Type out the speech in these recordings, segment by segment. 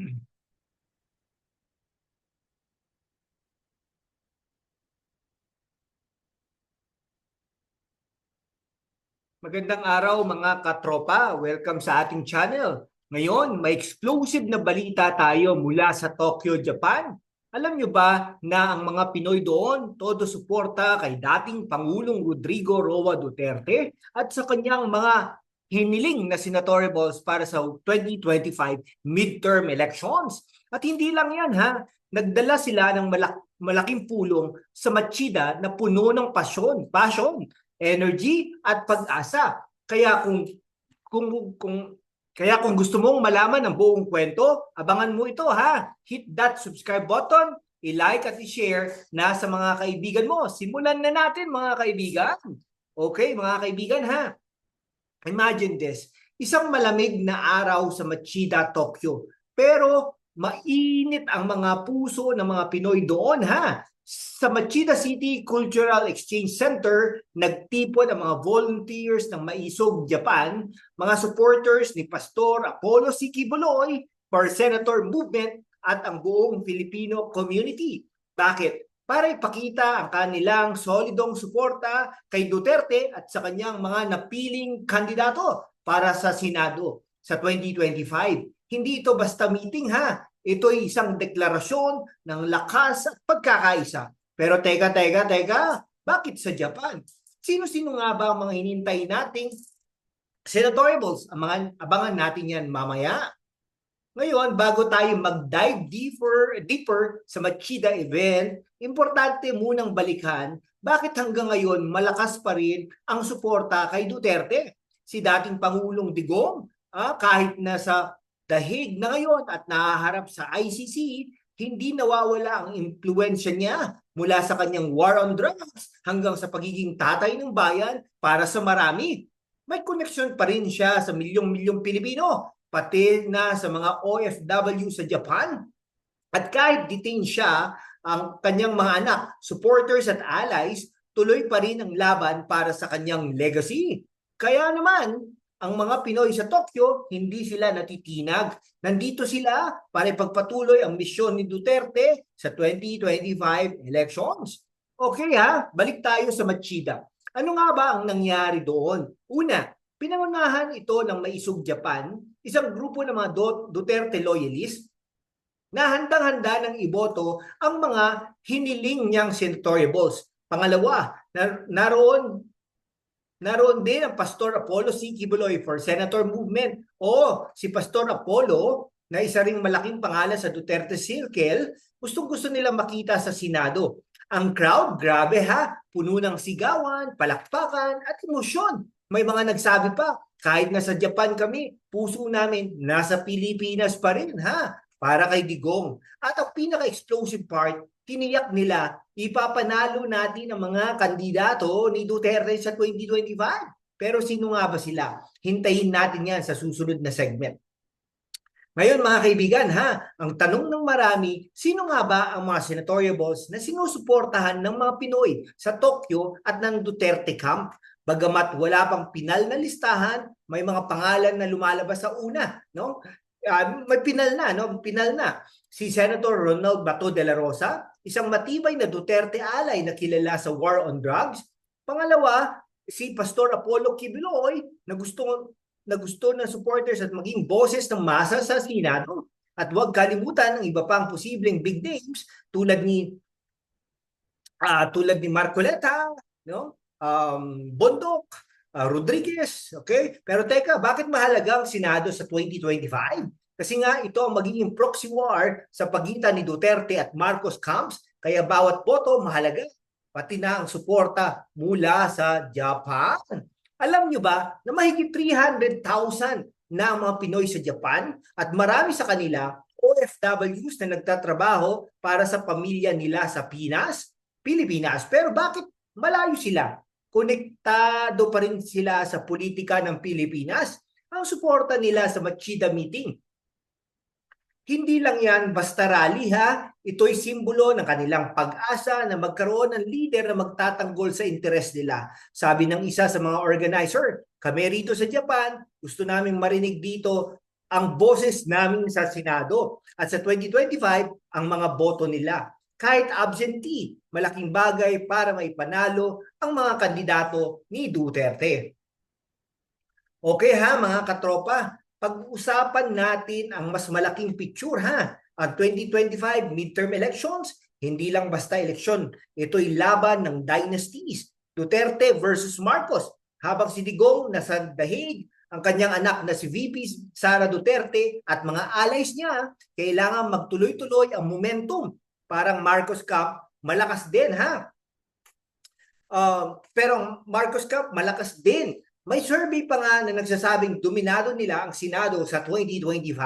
Magandang araw mga katropa. Welcome sa ating channel. Ngayon, may exclusive na balita tayo mula sa Tokyo, Japan. Alam nyo ba na ang mga Pinoy doon todo suporta kay dating Pangulong Rodrigo Roa Duterte at sa kanyang mga hiniling na senatorials para sa 2025 midterm elections. At hindi lang yan ha, nagdala sila ng malak- malaking pulong sa Machida na puno ng pasyon, passion, energy at pag-asa. Kaya kung kung kung kaya kung gusto mong malaman ang buong kwento, abangan mo ito ha. Hit that subscribe button, i-like at i-share na sa mga kaibigan mo. Simulan na natin mga kaibigan. Okay, mga kaibigan ha. Imagine this. Isang malamig na araw sa Machida, Tokyo. Pero mainit ang mga puso ng mga Pinoy doon ha. Sa Machida City Cultural Exchange Center, nagtipon ang mga volunteers ng Maisog, Japan, mga supporters ni Pastor Apollo C. Kibuloy, for Senator Movement at ang buong Filipino community. Bakit? Para ipakita ang kanilang solidong suporta kay Duterte at sa kanyang mga napiling kandidato para sa Senado sa 2025. Hindi ito basta meeting ha. Ito ay isang deklarasyon ng lakas at pagkakaisa. Pero teka, teka, teka, bakit sa Japan? Sino-sino nga ba ang mga hinintay nating? Ang mga, abangan natin yan mamaya. Ngayon, bago tayo mag-dive deeper, deeper sa Machida event, importante munang balikan bakit hanggang ngayon malakas pa rin ang suporta kay Duterte. Si dating Pangulong Digong, ah, kahit na sa dahig na ngayon at nahaharap sa ICC, hindi nawawala ang impluensya niya mula sa kanyang war on drugs hanggang sa pagiging tatay ng bayan para sa marami. May koneksyon pa rin siya sa milyong-milyong Pilipino, pati na sa mga OFW sa Japan. At kahit detain siya, ang kanyang mga anak, supporters at allies, tuloy pa rin ang laban para sa kanyang legacy. Kaya naman, ang mga Pinoy sa Tokyo, hindi sila natitinag. Nandito sila para ipagpatuloy ang misyon ni Duterte sa 2025 elections. Okay ha, balik tayo sa Machida. Ano nga ba ang nangyari doon? Una, pinangunahan ito ng Maisog Japan, isang grupo ng mga Duterte loyalists na handang-handa ng iboto ang mga hiniling niyang senatorials. Pangalawa, nar- naroon Naroon din ang Pastor Apollo C. Kibuloy for Senator Movement o si Pastor Apollo na isa ring malaking pangalan sa Duterte Circle, gustong-gusto nilang makita sa Senado. Ang crowd, grabe ha, puno ng sigawan, palakpakan at emosyon. May mga nagsabi pa, kahit nasa Japan kami, puso namin nasa Pilipinas pa rin ha, para kay Digong. At ang pinaka-explosive part, tiniyak nila ipapanalo natin ang mga kandidato ni Duterte sa 2025. Pero sino nga ba sila? Hintayin natin yan sa susunod na segment. Ngayon mga kaibigan ha, ang tanong ng marami, sino nga ba ang mga senatorials na sinusuportahan ng mga Pinoy sa Tokyo at ng Duterte camp? Bagamat wala pang pinal na listahan, may mga pangalan na lumalabas sa una, no? Uh, may pinal na, no? Pinal na. Si Senator Ronald Bato de la Rosa, isang matibay na Duterte alay na kilala sa war on drugs. Pangalawa, si Pastor Apollo Kibiloy na gusto na gusto ng supporters at maging boses ng masa sa Senado. At huwag kalimutan ang iba pang posibleng big names tulad ni uh, tulad ni Marcoleta, no? Um, Bondok, uh, Rodriguez, okay? Pero teka, bakit mahalaga ang Senado sa 2025? Kasi nga ito ang magiging proxy war sa pagitan ni Duterte at Marcos camps, kaya bawat boto mahalaga, pati na ang suporta mula sa Japan. Alam nyo ba na mahigit 300,000 na mga Pinoy sa Japan at marami sa kanila OFWs na nagtatrabaho para sa pamilya nila sa Pinas, Pilipinas. Pero bakit malayo sila? Konektado pa rin sila sa politika ng Pilipinas. Ang suporta nila sa Machida meeting hindi lang yan basta rally ha, ito'y simbolo ng kanilang pag-asa na magkaroon ng leader na magtatanggol sa interes nila. Sabi ng isa sa mga organizer, kami rito sa Japan, gusto naming marinig dito ang boses namin sa Senado. At sa 2025, ang mga boto nila. Kahit absentee, malaking bagay para maipanalo ang mga kandidato ni Duterte. Okay ha mga katropa, pag-uusapan natin ang mas malaking picture ha. Ang 2025 midterm elections, hindi lang basta eleksyon. Ito'y laban ng dynasties. Duterte versus Marcos. Habang si Digong nasa dahig, ang kanyang anak na si VP Sara Duterte at mga allies niya, kailangan magtuloy-tuloy ang momentum. Parang Marcos Cup, malakas din ha. Uh, pero Marcos Cup, malakas din. May survey pa nga na nagsasabing dominado nila ang Senado sa 2025.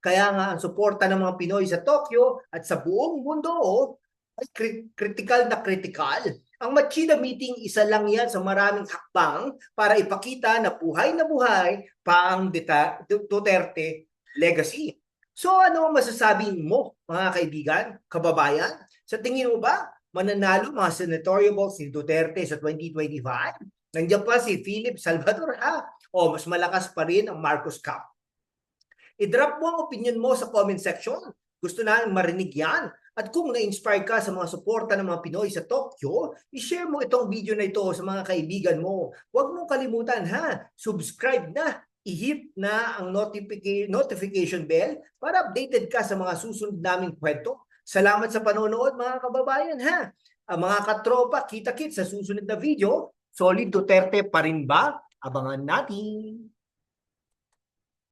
Kaya nga ang suporta ng mga Pinoy sa Tokyo at sa buong mundo oh, ay critical na critical. Ang Machida meeting, isa lang yan sa maraming hakbang para ipakita na buhay na buhay pa ang Duterte legacy. So ano ang masasabi mo mga kaibigan, kababayan? Sa tingin mo ba mananalo mga senatorial balls si Duterte sa 2025? Nandiyan pa si Philip Salvador ha? O mas malakas pa rin ang Marcos Cup. I-drop mo ang opinion mo sa comment section. Gusto namin marinig yan. At kung na-inspire ka sa mga suporta ng mga Pinoy sa Tokyo, i-share mo itong video na ito sa mga kaibigan mo. Huwag mong kalimutan ha, subscribe na, i-hit na ang notification, notification bell para updated ka sa mga susunod naming kwento. Salamat sa panonood mga kababayan ha. Ang mga katropa, kita-kit sa susunod na video. Solid Duterte pa rin ba? Abangan natin.